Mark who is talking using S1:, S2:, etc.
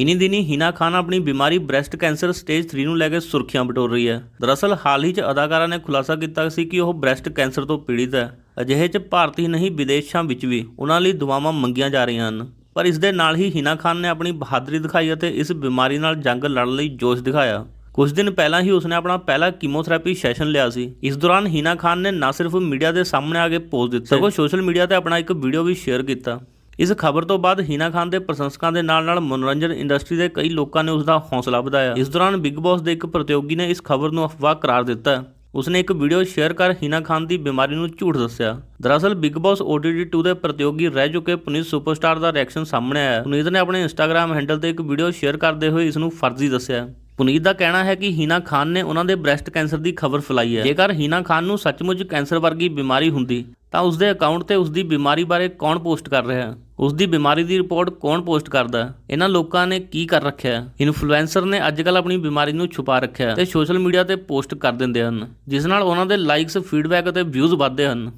S1: ਇਨੀ ਦਿਨੀ ਹਿਨਾ ਖਾਨ ਆਪਣੀ ਬਿਮਾਰੀ ਬ੍ਰੈਸਟ ਕੈਂਸਰ ਸਟੇਜ 3 ਨੂੰ ਲੈ ਕੇ ਸੁਰਖੀਆਂ ਬਟੋਰ ਰਹੀ ਹੈ। ਦਰਅਸਲ ਹਾਲ ਹੀ 'ਚ ਅਦਾਕਾਰਾ ਨੇ ਖੁਲਾਸਾ ਕੀਤਾ ਸੀ ਕਿ ਉਹ ਬ੍ਰੈਸਟ ਕੈਂਸਰ ਤੋਂ ਪੀੜਿਤ ਹੈ। ਅਜਿਹੇ 'ਚ ਭਾਰਤੀ ਨਹੀਂ, ਵਿਦੇਸ਼ਾਂ ਵਿੱਚ ਵੀ ਉਹਨਾਂ ਲਈ ਦੁਆਵਾਂ ਮੰਗੀਆਂ ਜਾ ਰਹੀਆਂ ਹਨ। ਪਰ ਇਸ ਦੇ ਨਾਲ ਹੀ ਹਿਨਾ ਖਾਨ ਨੇ ਆਪਣੀ ਬਹਾਦਰੀ ਦਿਖਾਈ ਅਤੇ ਇਸ ਬਿਮਾਰੀ ਨਾਲ ਜੰਗ ਲੜਨ ਲਈ ਜੋਸ਼ ਦਿਖਾਇਆ। ਕੁਝ ਦਿਨ ਪਹਿਲਾਂ ਹੀ ਉਸਨੇ ਆਪਣਾ ਪਹਿਲਾ ਕੀਮੋਥੈਰੇਪੀ ਸੈਸ਼ਨ ਲਿਆ ਸੀ। ਇਸ ਦੌਰਾਨ ਹੀਨਾ ਖਾਨ ਨੇ ਨਾ ਸਿਰਫ ਮੀਡੀਆ ਦੇ ਸਾਹਮਣੇ ਆ ਕੇ ਪੋਜ਼ ਦਿੱਤੇ। ਸਗੋਂ ਸੋਸ਼ਲ ਮੀਡੀਆ ਤੇ ਆਪਣਾ ਇੱਕ ਵੀਡੀਓ ਵੀ ਸ਼ੇਅਰ ਕੀਤਾ। ਇਸ ਖਬਰ ਤੋਂ ਬਾਅਦ ਹੀਨਾ ਖਾਨ ਦੇ ਪ੍ਰਸ਼ੰਸਕਾਂ ਦੇ ਨਾਲ-ਨਾਲ ਮਨੋਰੰਜਨ ਇੰਡਸਟਰੀ ਦੇ ਕਈ ਲੋਕਾਂ ਨੇ ਉਸ ਦਾ ਹੌਸਲਾ ਵਧਾਇਆ। ਇਸ ਦੌਰਾਨ ਬਿਗ ਬੌਸ ਦੇ ਇੱਕ ਪ੍ਰਤੀਯੋਗੀ ਨੇ ਇਸ ਖਬਰ ਨੂੰ ਅਫਵਾਹ ਕਰਾਰ ਦਿੱਤਾ। ਉਸਨੇ ਇੱਕ ਵੀਡੀਓ ਸ਼ੇਅਰ ਕਰ ਹੀਨਾ ਖਾਨ ਦੀ ਬਿਮਾਰੀ ਨੂੰ ਝੂਠ ਦੱਸਿਆ। ਦਰਅਸਲ, ਬਿਗ ਬੌਸ OTT 2 ਦੇ ਪ੍ਰਤੀਯੋਗੀ ਰਹਿ ਚੁੱਕੇ ਪੁਨੀਤ ਸੁਪਰਸਟਾਰ ਦਾ ਰਿਐਕਸ਼ਨ ਸਾਹਮਣੇ ਆਇਆ। ਪੁਨੀਤ ਨੇ ਆਪਣੇ ਇੰਸਟਾਗ੍ਰam ਹੈਂਡਲ ਤੇ ਇੱਕ ਵੀਡੀਓ ਸ਼ੇਅਰ ਕਰਦੇ ਹੋਏ ਇਸ ਨੂੰ ਫਰਜ਼ੀ ਦੱਸਿਆ। ਪੁਨੀਤ ਦਾ ਕਹਿਣਾ ਹੈ ਕਿ ਹੀਨਾ ਖਾਨ ਨੇ ਉਹਨਾਂ ਦੇ ਬ੍ਰੈਸਟ ਕੈਂਸਰ ਦੀ ਖਬਰ ਫੈਲਾਈ ਹੈ। ਜੇਕਰ ਹੀਨਾ ਖਾਨ ਨੂੰ ਸੱਚਮੁੱਚ ਕੈਂਸਰ ਵਰਗੀ ਬਿਮਾਰੀ ਹੁੰਦੀ ਤਾਂ ਉਸ ਦੇ ਅਕਾਊਂਟ ਤੇ ਉਸ ਦੀ ਬਿਮਾਰੀ ਬਾਰੇ ਕੌਣ ਪੋਸਟ ਕਰ ਰਿਹਾ? ਹੈ ਉਸ ਦੀ ਬਿਮਾਰੀ ਦੀ ਰਿਪੋਰਟ ਕੌਣ ਪੋਸਟ ਕਰਦਾ? ਇਹਨਾਂ ਲੋਕਾਂ ਨੇ ਕੀ ਕਰ ਰੱਖਿਆ? ਇਨਫਲੂਐਂਸਰ ਨੇ ਅੱਜਕੱਲ ਆਪਣੀ ਬਿਮਾਰੀ ਨੂੰ ਛੁਪਾ ਰੱਖਿਆ ਹੈ ਤੇ ਸੋਸ਼ਲ ਮੀਡੀਆ ਤੇ ਪੋਸਟ ਕਰ ਦਿੰਦੇ ਹਨ, ਜਿਸ ਨਾਲ ਉਹਨਾਂ ਦੇ ਲਾਈਕਸ ਫੀਡਬੈਕ ਅਤੇ ਵਿਊਜ਼ ਵੱਧਦੇ ਹਨ।